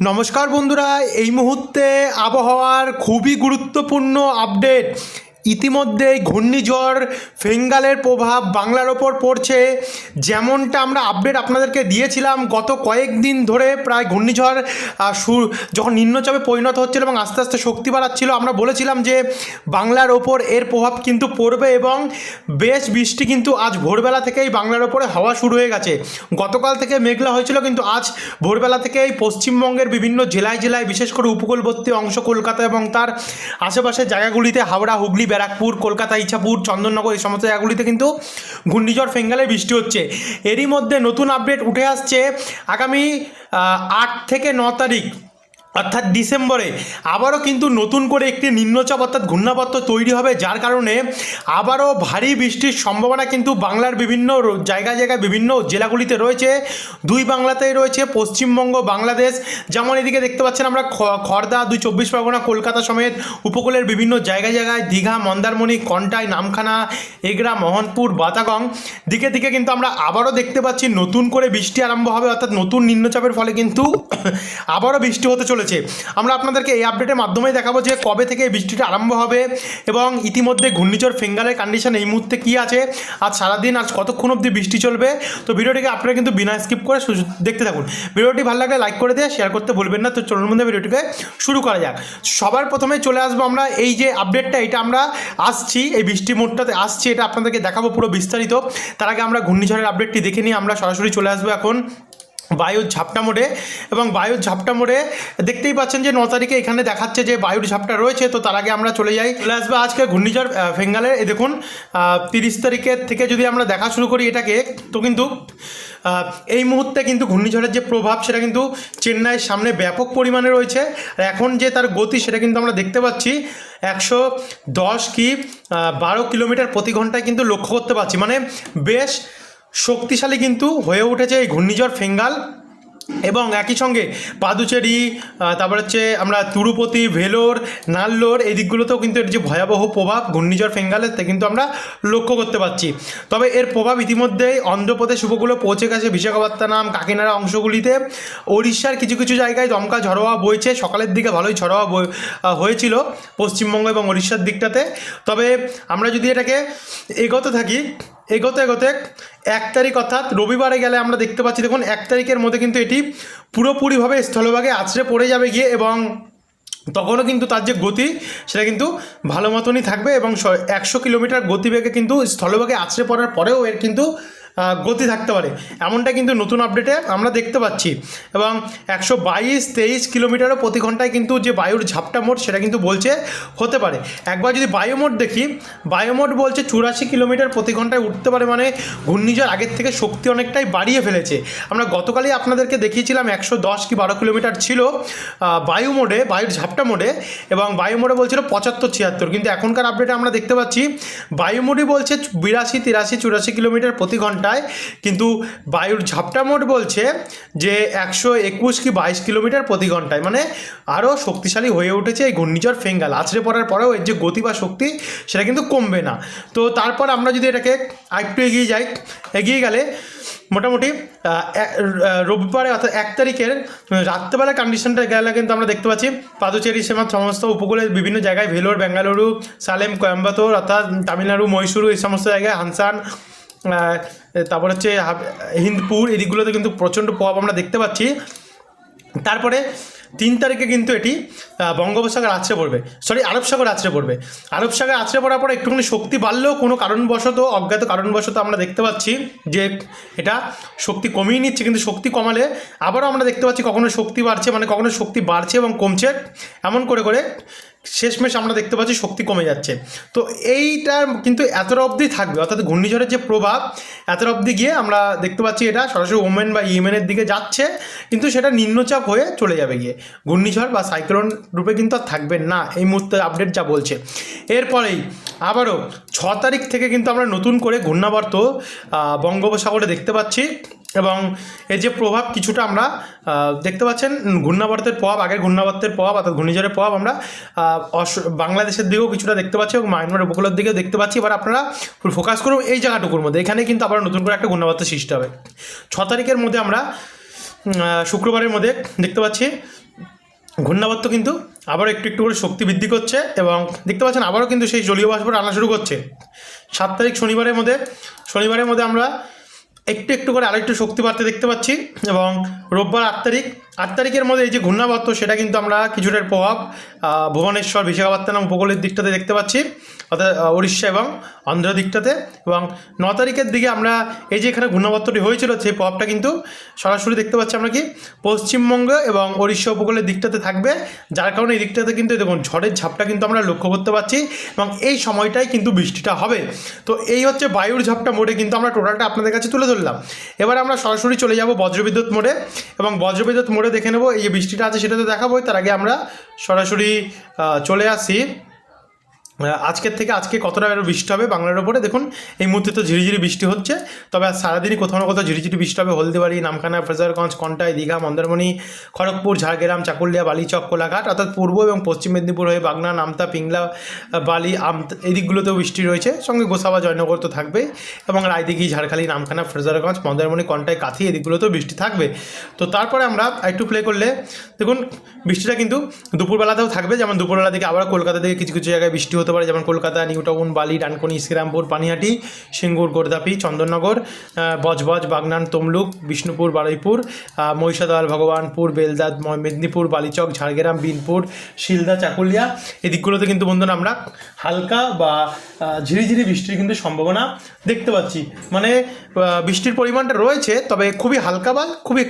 নমস্কার বন্ধুরা এই মুহূর্তে আবহাওয়ার খুবই গুরুত্বপূর্ণ আপডেট ইতিমধ্যেই ঘূর্ণিঝড়, ফেঙ্গালের প্রভাব বাংলার ওপর পড়ছে। যেমনটা আমরা আপডেট আপনাদেরকে দিয়েছিলাম, গত কয়েকদিন ধরে প্রায় ঘূর্ণিঝড় সুর যখন নিম্নচাপে পরিণত হচ্ছিল এবং আস্তে আস্তে শক্তি বাড়াচ্ছিল, আমরা বলেছিলাম যে বাংলার ওপর এর প্রভাব কিন্তু পড়বে এবং বেশ বৃষ্টি কিন্তু আজ ভোরবেলা থেকেই বাংলার ওপরে হওয়া শুরু হয়ে গেছে। গতকাল থেকে মেঘলা হয়েছিল, কিন্তু আজ ভোরবেলা থেকেই পশ্চিমবঙ্গের বিভিন্ন জেলায় জেলায় বিশেষ করে উপকূলবর্তী অংশ কলকাতা এবং তার আশেপাশের জায়গাগুলিতে হাওড়া, হুগলি ব্যারাকপুর, কলকাতা, ইছাপুর, চন্দননগর এই সমস্ত জায়গাগুলিতে কিন্তু ঘূর্ণিঝড় ফেঙ্গালের বৃষ্টি হচ্ছে। এরই মধ্যে নতুন আপডেট উঠে আসছে আগামী আট থেকে ন তারিখ। অর্থাৎ ডিসেম্বরে আবারও কিন্তু নতুন করে একটি নিম্নচাপ অর্থাৎ ঘূর্ণাবর্ত তৈরি হবে, যার কারণে আবারও ভারী বৃষ্টির সম্ভাবনা কিন্তু বাংলার বিভিন্ন জায়গায় জায়গায় বিভিন্ন জেলাগুলিতে রয়েছে। দুই বাংলাতেই রয়েছে, পশ্চিমবঙ্গ, বাংলাদেশ। যেমন এদিকে দেখতে পাচ্ছেন আমরা খড়দা দুই চব্বিশ পরগনা, কলকাতা সমেত উপকূলের বিভিন্ন জায়গায় জায়গায় দীঘা, মন্দারমণি, কন্টাই, নামখানা, এগরা, মোহনপুর, বাতাগং। দিকে দিকে কিন্তু আমরা আবারও দেখতে পাচ্ছি নতুন করে বৃষ্টি আরম্ভ হবে, অর্থাৎ নতুন নিম্নচাপের ফলে কিন্তু আবারও বৃষ্টি হতে চলেছে। আমরা আপনাদেরকে এই আপডেটের মাধ্যমেই দেখাবো যে কবে থেকে এই বৃষ্টিটা আরম্ভ হবে এবং ইতিমধ্যে ঘূর্ণিঝড় ফেঙ্গালের কন্ডিশন এই মুহূর্তে কী আছে। আজ সারাদিন আজ কতক্ষণ অবধি বৃষ্টি চলবে? তো ভিডিওটিকে আপনারা কিন্তু বিনা স্কিপ করে দেখতে থাকুন। ভিডিওটি ভালো লাগলে লাইক করে দিয়ে শেয়ার করতে ভুলবেন না। তো চলুন মধ্যে ভিডিওটিকে শুরু করা যাক। সবার প্রথমে চলে আসব আমরা এই যে আপডেটটা এটা আমরা আসছি, এই বৃষ্টি মোডটাতে আসছি, এটা আপনাদেরকে দেখাবো পুরো বিস্তারিত। তার আগে আমরা ঘূর্ণিঝড়ের আপডেটটি দেখে নিয়ে আমরা সরাসরি চলে আসব এখন। বায়ুর ঝাপটা মোড়ে এবং বায়ুর ঝাপটা মোড়ে দেখতেই পাচ্ছেন যে ন তারিখে এখানে দেখাচ্ছে যে বায়ুর ঝাপটা রয়েছে, তো তার আগে আমরা চলে যাই। চলে আসবে আজকে ঘূর্ণিঝড় ফেঙ্গালের এই দেখুন তিরিশ তারিখের থেকে যদি আমরা দেখা শুরু করি এটাকে, তো কিন্তু এই মুহূর্তে কিন্তু ঘূর্ণিঝড়ের যে প্রভাব, সেটা কিন্তু চেন্নাইয়ের সামনে ব্যাপক পরিমাণে রয়েছে। আর এখন যে তার গতি, সেটা কিন্তু আমরা দেখতে পাচ্ছি একশো দশ কি বারো কিলোমিটার প্রতি ঘন্টায় কিন্তু লক্ষ্য করতে পারছি। মানে বেশ শক্তিশালী কিন্তু হয়ে উঠেছে এই ঘূর্ণিঝড় ফেঙ্গাল এবং একই সঙ্গে পাদুচেরি তারপর হচ্ছে আমরা তিরুপতি, ভেলোর, নাল্লোর এই দিকগুলোতেও কিন্তু এর যে ভয়াবহ প্রভাব ঘূর্ণিঝড় ফেঙ্গালের তা কিন্তু আমরা লক্ষ্য করতে পারছি। তবে এর প্রভাব ইতিমধ্যেই অন্ধ্রপ্রদেশ উপকূলে পৌঁছে গেছে বিশাখাপত্তনম কাকিনাড়া অংশগুলিতে। ওড়িশার কিছু কিছু জায়গায় দমকা ঝড়োয়া বইছে, সকালের দিকে ভালোই ঝড়োয়া হয়েছিল পশ্চিমবঙ্গ এবং ওড়িশার দিকটাতে। তবে আমরা যদি এটাকে এগোতে থাকি এগোতে এগোতে এক তারিখ অর্থাৎ রবিবারে গেলে আমরা দেখতে পাচ্ছি, দেখুন, এক তারিখের মধ্যে কিন্তু এটি পুরোপুরিভাবে স্থলভাগে আছড়ে পড়ে যাবে গিয়ে এবং তখনও কিন্তু তার যে গতি সেটা কিন্তু ভালো মতনই থাকবে এবং একশো কিলোমিটার গতিবেগে কিন্তু স্থলভাগে আছড়ে পড়ার পরেও এর কিন্তু গতি থাকতে পারে। এমনটা কিন্তু নতুন আপডেটে আমরা দেখতে পাচ্ছি। এবং একশো বাইশ, তেইশ কিলোমিটারও প্রতি ঘন্টায় কিন্তু যে বায়ুর ঝাপটা মোট, সেটা কিন্তু বলছে, হতে পারে। একবার যদি বায়োমোট দেখি, বায়োমোট বলছে চুরাশি কিলোমিটার প্রতি ঘন্টায় উঠতে পারে মানে ঘূর্ণিঝড় আগের থেকে শক্তি অনেকটাই বাড়িয়ে ফেলেছে। আমরা গতকালই আপনাদেরকে দেখিয়েছিলাম একশো দশ কি বারো কিলোমিটার ছিল বায়ু মোডে বায়ুর ঝাপটা মোডে, এবং বায়ু মোডে বলছিল পঁচাত্তর, ছিয়াত্তর। কিন্তু এখনকার আপডেটে আমরা দেখতে পাচ্ছি বায়ু মোডই বলছে বিরাশি, তিরাশি, চুরাশি কিলোমিটার প্রতি ঘন্টায় কিন্তু বায়ুর ঝাপটা মোট বলছে যে একশো একুশ কি বাইশ কিলোমিটার প্রতি ঘন্টায়। মানে আরও শক্তিশালী হয়ে উঠেছে এই ঘূর্ণিঝড় ফেঙ্গাল। আছড়ে পড়ার পরেও এর যে গতি বা শক্তি সেটা কিন্তু কমবে না। তো তারপর আমরা যদি এটাকে আরেকটু এগিয়ে যাই, এগিয়ে গেলে মোটামুটি রবিবারে অর্থাৎ এক তারিখের রাত্রেবেলা কন্ডিশনটা গেলে কিন্তু আমরা দেখতে পাচ্ছি, পাদুচেরি সেমা সমস্ত উপকূলের বিভিন্ন জায়গায় ভেলোর, বেঙ্গালুরু, সালেম, কোয়েম্বাটোর, অর্থাৎ তামিলনাড়ু, মহীশূর, এই সমস্ত জায়গায়, হানসান তারপর হচ্ছে হিন্দপুর, এদিকগুলোতে কিন্তু প্রচণ্ড প্রভাব আমরা দেখতে পাচ্ছি। তারপরে তিন তারিখে কিন্তু এটি বঙ্গোপসাগর আছড়ে পড়বে। সরি আরব সাগর আছড়ে পড়বে। আরব সাগর আছড়ে পড়ার পর একটুখানি শক্তি বাড়লেও কোনো কারণবশত, অজ্ঞাত কারণবশত আমরা দেখতে পাচ্ছি যে এটা শক্তি কমিয়ে নিচ্ছে, কিন্তু শক্তি কমালে আবারও আমরা দেখতে পাচ্ছি কখনো শক্তি বাড়ছে মানে কখনো শক্তি বাড়ছে এবং কমছে। এমন করে করে শেষমেশ আমরা দেখতে পাচ্ছি শক্তি কমে যাচ্ছে। তো এইটা কিন্তু এতটা অবধি থাকবে, অর্থাৎ ঘূর্ণিঝড়ের যে প্রভাব, এতটা অবধি গিয়ে আমরা দেখতে পাচ্ছি এটা সরাসরি ওমেন বা ইয়েমেনের দিকে যাচ্ছে, কিন্তু সেটা নিম্নচাপ হয়ে চলে যাবে গিয়ে। ঘূর্ণিঝড় বা সাইক্লোন রূপে কিন্তু আর থাকবে না, এই মুহূর্তে আপডেট যা বলছে। এরপরেই আবারও ছ তারিখ থেকে কিন্তু আমরা নতুন করে ঘূর্ণাবর্ত বঙ্গোপসাগরে দেখতে পাচ্ছি। এবং এর যে প্রভাব কিছুটা আমরা দেখতে পাচ্ছেন, ঘূর্ণাবর্তের প্রভাব, আগের ঘূর্ণাবর্তের প্রভাব, অর্থাৎ ঘূর্ণিঝড়ের প্রভাব আমরা বাংলাদেশের দিকেও কিছুটা দেখতে পাচ্ছি এবং মায়ানমার উপকূলের দিকেও দেখতে পাচ্ছি। এবার আপনারা ফোকাস করুন এই জায়গাটুকুর মধ্যে। এখানে কিন্তু আবার নতুন করে একটা ঘূর্ণাবর্ত সৃষ্টি হবে। ছ তারিখের মধ্যে আমরা শুক্রবারের মধ্যে দেখতে পাচ্ছি, ঘূর্ণাবর্ত কিন্তু আবার একটু একটু করে শক্তি বৃদ্ধি করছে এবং দেখতে পাচ্ছেন আবারও কিন্তু সেই জলীয় বাষ্প আনা শুরু করছে। সাত তারিখ শনিবারের মধ্যে শনিবারের মধ্যে আমরা একটু একটু করে আরেকটু শক্তি বাড়তে দেখতে পাচ্ছি এবং রোববার আট তারিখ আট তারিখের মধ্যে এই যে ঘূর্ণাবর্ত, সেটা কিন্তু আমরা কিছুটার প্রভাব ভুবনেশ্বর, বিশাখাপত্তনম উপকূলের দিকটাতে দেখতে পাচ্ছি, অর্থাৎ উড়িষ্যা এবং অন্ধ্র দিকটাতে এবং ন তারিখের দিকে আমরা এই যে এখানে ঘূর্ণাবর্তটি হয়েছিল, সেই প্রভাবটা কিন্তু সরাসরি দেখতে পাচ্ছি আমরা কি? পশ্চিমবঙ্গ এবং উড়িষ্যা উপকূলের দিকটাতে থাকবে, যার কারণে এই দিকটাতে কিন্তু, দেখুন, ঝড়ের ঝাপটা কিন্তু আমরা লক্ষ্য করতে পারছি এবং এই সময়টাই কিন্তু বৃষ্টিটা হবে। তো এই হচ্ছে বায়ুর ঝাপটা মোডে কিন্তু আমরা টোটালটা আপনাদের কাছে তুলে ধরলাম। এবার আমরা সরাসরি চলে যাব বজ্রবিদ্যুৎ মোডে এবং বজ্রবিদ্যুৎ মোডে দেখে নেব, এই যে বৃষ্টিটা আছে সেটা তো দেখাবোই, তার আগে আমরা সরাসরি চলে আসি। আজকের থেকে আজকে কতটা আরও বৃষ্টি হবে বাংলার ওপরে, দেখুন, এই মুহূর্তে তো ঝিরিঝিরি বৃষ্টি হচ্ছে, তবে আজ সারাদিনই কোথাও না কোথাও ঝিরিঝিরি বৃষ্টি হবে, হলদিবাড়ি, নামখানা, ফ্রেজারগঞ্জ, কন্টাই, দীঘা, মন্দারমণি, খড়গপুর, ঝাড়গ্রাম, চাকুলিয়া, বালিচক, কোলাঘাট, অর্থাৎ পূর্ব এবং পশ্চিম মেদিনীপুর হয়ে বাগনা, নামতা, পিংলা বালি আম এই দিকগুলোতেও বৃষ্টি রয়েছে। সঙ্গে গোসাবা, জয়নগর তো থাকবে এবং রায়দিঘি, ঝাড়খালি, নামখানা, ফ্রেজারগঞ্জ, মন্দারমণি, কন্টাই, কাথি, এই দিকগুলোতেও বৃষ্টি থাকবে। তো তারপরে আমরা একটু প্লে করলে, দেখুন, বৃষ্টিটা কিন্তু দুপুরবেলাতেও থাকবে, যেমন দুপুরবেলা দিকে আবার কলকাতা থেকে কিছু কিছু জায়গায় বৃষ্টি হতে পারে, যেমন কলকাতা নিউ টাউন বালি, ডানকুনি, শ্রীরামপুর, পানিহাটি, সিঙ্গুর, গোরদাপি, চন্দননগর বজবজ, বাগনান, তমলুক, বিষ্ণুপুর, বারুইপুর মহিষাদল, ভগবানপুর, বেলদাদ মেদিনীপুর, বালিচক, ঝাড়গ্রাম, বিনপুর, শিলদা, চাকুলিয়া। এই দিকগুলোতে কিন্তু বন্ধুরা আমরা হালকা বা ঝিরিঝিরি বৃষ্টির কিন্তু সম্ভাবনা দেখতে পাচ্ছি। মানে বৃষ্টির পরিমাণটা রয়েছে, তবে খুবই হালকা বা খুবই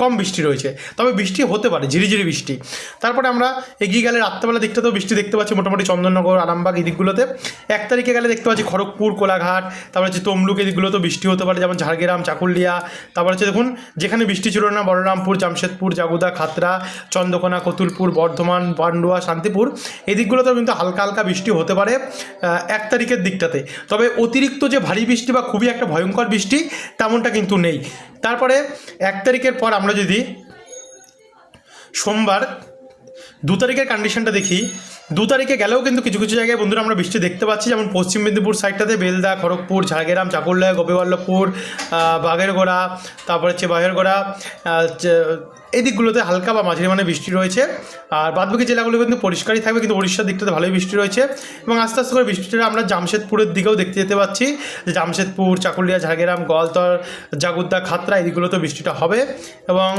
কম বৃষ্টি রয়েছে। তবে বৃষ্টি হতে পারে, ঝিরিঝিরি বৃষ্টি। তারপরে আমরা এগিয়ে গেলে রাত্রেবেলা দিকটাতেও বৃষ্টি দেখতে পাচ্ছি, মোটামুটি চন্দননগর আরামবাগ এই দিকগুলোতে এক তারিখে গেলে দেখতে পাচ্ছি খড়গপুর, কোলাঘাট, তারপরে হচ্ছে তমলুক এই দিকগুলোতেও বৃষ্টি হতে পারে, যেমন ঝাড়গ্রাম, চাকুলিয়া, তারপর হচ্ছে দেখুন, যেখানে বৃষ্টি ছিল না, বলরামপুর, জামশেদপুর, জাগুদা, খাতরা, চন্দ্রকোনা, কতুলপুর, বর্ধমান, পান্ডুয়া, শান্তিপুর, এদিকগুলোতেও কিন্তু হালকা হালকা বৃষ্টি হতে পারে এক তারিখের দিকটাতে। তবে অতিরিক্ত যে ভারী বৃষ্টি বা খুবই একটা ভয়ঙ্কর বৃষ্টি, তেমনটা কিন্তু নেই। তারপরে এক তারিখের পর আমরা যদি সোমবার দু তারিখের কন্ডিশনটা দেখি দু তারিখে গেলেও কিন্তু কিছু কিছু জায়গায় বন্ধুরা আমরা বৃষ্টি দেখতে পাচ্ছি, যেমন পশ্চিম মেদিনীপুর সাইডটাতে বেলদা, খড়গপুর, ঝাড়গ্রাম, চাকুল্লায়, গোপীবল্লভপুর বাঘের বাঘেরগোড়া তারপরে হচ্ছে বাঘেরগোড়া এই দিকগুলোতে হালকা বা মাঝারি মানে বৃষ্টি রয়েছে। আর বাদবাকি জেলাগুলো কিন্তু পরিষ্কারই থাকবে, কিন্তু উড়িষ্যার দিকটাতে ভালোই বৃষ্টি রয়েছে এবং আস্তে আস্তে করে বৃষ্টিটা আমরা জামশেদপুরের দিকেও দেখতে যেতে পাচ্ছি। জামশেদপুর, চাকুলিয়া, ঝাড়গ্রাম, গোয়ালতর, জাগুদ্দা, খাতরা এই দিকগুলোতেও বৃষ্টিটা হবে এবং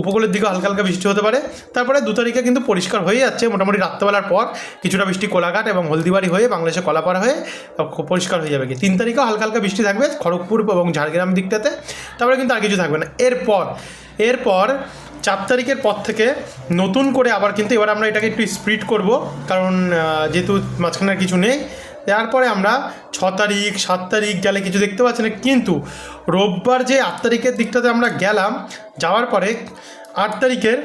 উপকূলের দিকেও হালকা হালকা বৃষ্টি হতে পারে। তারপরে দু তারিখে কিন্তু পরিষ্কার হয়ে যাচ্ছে, মোটামুটি রাত্রেবেলার পর কিছুটা বৃষ্টি কোলাঘাট এবং হলদিবাড়ি হয়ে বাংলাদেশে কলাপাড়া হয়ে পরিষ্কার হয়ে যাবে। কি তিন তারিখেও হালকা হালকা বৃষ্টি থাকবে, খড়গপুর এবং ঝাড়গ্রাম দিকটাতে। তারপরে কিন্তু আর কিছু থাকবে না। এরপর এরপর চার তারিখের পর থেকে নতুন করে আবার কিন্তু এবার আমরা এটাকে একটু স্প্রিড করব, কারণ যেহেতু মাঝখানে কিছু নেই। তারপরে আমরা ছ তারিখ, সাত তারিখ গেলে কিছু দেখতে পাচ্ছি না, কিন্তু রোববার যে আট তারিখের দিকটাতে আমরা গেলাম, যাওয়ার পরে আট তারিখের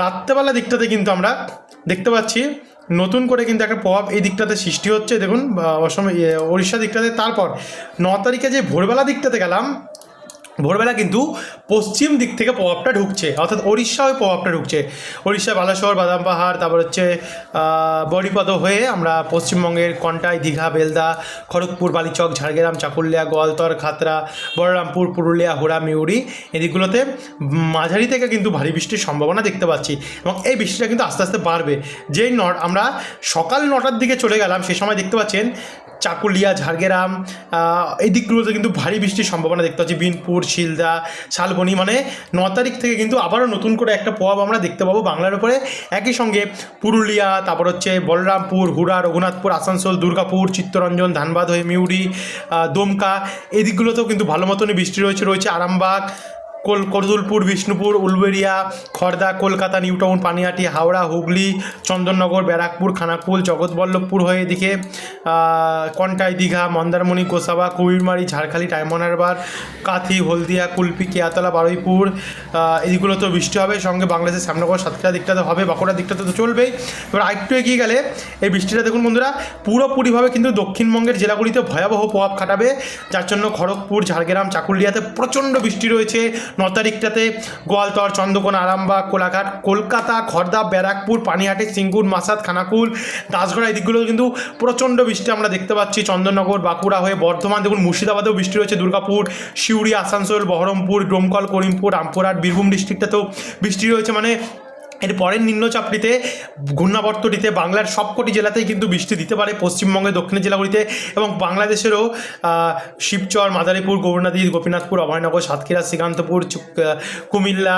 রাত্রেবেলা দিকটাতে কিন্তু আমরা দেখতে পাচ্ছি নতুন করে কিন্তু একটা প্রভাব এই দিকটাতে সৃষ্টি হচ্ছে। দেখুন অসম উড়িষ্যা দিকটাতে, তারপর ন তারিখে যে ভোরবেলা দিকটাতে গেলাম ভোরবেলা কিন্তু পশ্চিম দিক থেকে প্রভাবটা ঢুকছে, অর্থাৎ ওড়িশা হয়ে প্রভাবটা ঢুকছে। ওড়িশা বালাসোর বাদাম পাহাড়, তারপর হচ্ছে বড়িপদ হয়ে আমরা পশ্চিমবঙ্গের কন্টাই, দীঘা, বেলদা, খড়গপুর, বালিচক, ঝাড়গ্রাম, চাকুলিয়া, গোয়ালতর, খাতরা, বলরামপুর, পুরুলিয়া, হুড়া মিউরি এদিকগুলোতে মাঝারি থেকে কিন্তু ভারী বৃষ্টির সম্ভাবনা দেখতে পাচ্ছি এবং এই বৃষ্টিটা কিন্তু আস্তে আস্তে বাড়বে। যেই ন আমরা সকাল নটার দিকে চলে গেলাম, সে সময় দেখতে পাচ্ছেন চাকুলিয়া, ঝাড়গ্রাম এই দিকগুলোতে কিন্তু ভারী বৃষ্টির সম্ভাবনা দেখতে পাচ্ছি। বিনপুর, শিলদা, শালবনি মানে ন তারিখ থেকে কিন্তু আবারও নতুন করে একটা প্রভাব আমরা দেখতে পাবো বাংলার উপরে। একই সঙ্গে পুরুলিয়া, তারপর হচ্ছে বলরামপুর, হুড়া, রঘুনাথপুর, আসানসোল, দুর্গাপুর, চিত্তরঞ্জন, ধানবাদ হয়ে মিউরি দমকা, এই দিকগুলোতেও কিন্তু ভালো মতনই বৃষ্টি রয়েছে রয়েছে আরামবাগ কোল কতুলপুর বিষ্ণুপুর উলবেড়িয়া খড়দা কলকাতা নিউটাউন পানিহাটি হাওড়া হুগলি চন্দননগর ব্যারাকপুর খানাকুল জগৎবল্লভপুর হয়ে এদিকে কন্টাই দীঘা মন্দারমণি গোসাবা কুইরমারি ঝাড়খালি টাইমনারবার কাথি হলদিয়া কুলপি কেয়াতলা বারুইপুর আহ, এদিকগুলোতেও বৃষ্টি হবে। সঙ্গে বাংলাদেশের শ্যামনগর সাতক্ষীরা দিকটাতে হবে বাঁকুড়ার দিকটাতে তো চলবেই। এবার আরেকটু এগিয়ে গেলে এই বৃষ্টিটা দেখুন বন্ধুরা পুরোপুরিভাবে কিন্তু দক্ষিণবঙ্গের জেলাগুলিতে ভয়াবহ প্রভাব খাটাবে। যার জন্য খড়গপুর ঝাড়গ্রাম চাকুলিয়াতে প্রচণ্ড বৃষ্টি রয়েছে। ন তারিখটাতে গোয়ালতর, চন্দ্রকোনা, আরামবাগ, কোলাঘাট, কলকাতা, খর্দা, ব্যারাকপুর, পানিহাটি, সিঙ্গুর, মাসাদ, খানাকুল, দাসগড়া এই দিকগুলো কিন্তু প্রচণ্ড বৃষ্টি আমরা দেখতে পাচ্ছি। চন্দননগর, বাঁকুড়া হয়ে বর্ধমান, দেখুন মুর্শিদাবাদেও বৃষ্টি রয়েছে, দুর্গাপুর সিউড়ি আসানসোল, বহরমপুর, ডোমকল, করিমপুর, রামপুরহাট, বীরভূম ডিস্ট্রিক্টটাতেও বৃষ্টি রয়েছে। মানে এর পরের নিম্নচাপটিতে ঘূর্ণাবর্তটিতে বাংলার সবকটি জেলাতেই কিন্তু বৃষ্টি দিতে পারে, পশ্চিমবঙ্গের দক্ষিণের জেলাগুলিতে এবং বাংলাদেশেরও শিবচর, মাদারীপুর গৌরনদী গোপীনাথপুর, অভয়নগর, সাতক্ষীরা, শ্রীকান্তপুর কুমিল্লা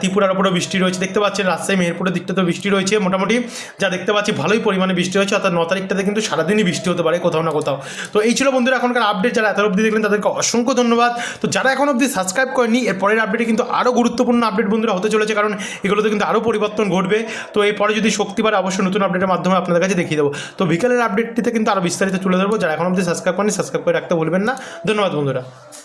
ত্রিপুরার ওপরেও বৃষ্টি রয়েছে। দেখতে পাচ্ছেন রাজশাহী, মেহেরপুরের দিকটাতেও বৃষ্টি রয়েছে। মোটামুটি যা দেখতে পাচ্ছি ভালোই পরিমাণে বৃষ্টি হয়েছে, অর্থাৎ ন তারিখটাতে কিন্তু সারাদিনই বৃষ্টি হতে পারে কোথাও না কোথাও। তো এই ছিল বন্ধুরা এখনকার আপডেট যারা এত অবধি দেখলেন তাদেরকে অসংখ্য ধন্যবাদ। তো যারা এখন অবধি সাবস্ক্রাইব করেনি এর পরের আপডেটে কিন্তু আরও গুরুত্বপূর্ণ আপডেট বন্ধুরা হতে চলেছে, কারণ এগুলোতে কিন্তু আরও পরিবর্তন ঘটবে। তো এরপরে যদি শক্তি পারে অবশ্যই নতুন আপডেটের মাধ্যমে আপনাদের কাছে দেখিয়ে দেবো। তো বিকেলের আপডেটটিতে কিন্তু আরও বিস্তারিত তুলে ধরবো। যারা এখন অবধি সাবস্ক্রাইব করেনি সাবস্ক্রাইব করে রাখতে বলবেন না। ধন্যবাদ বন্ধুরা।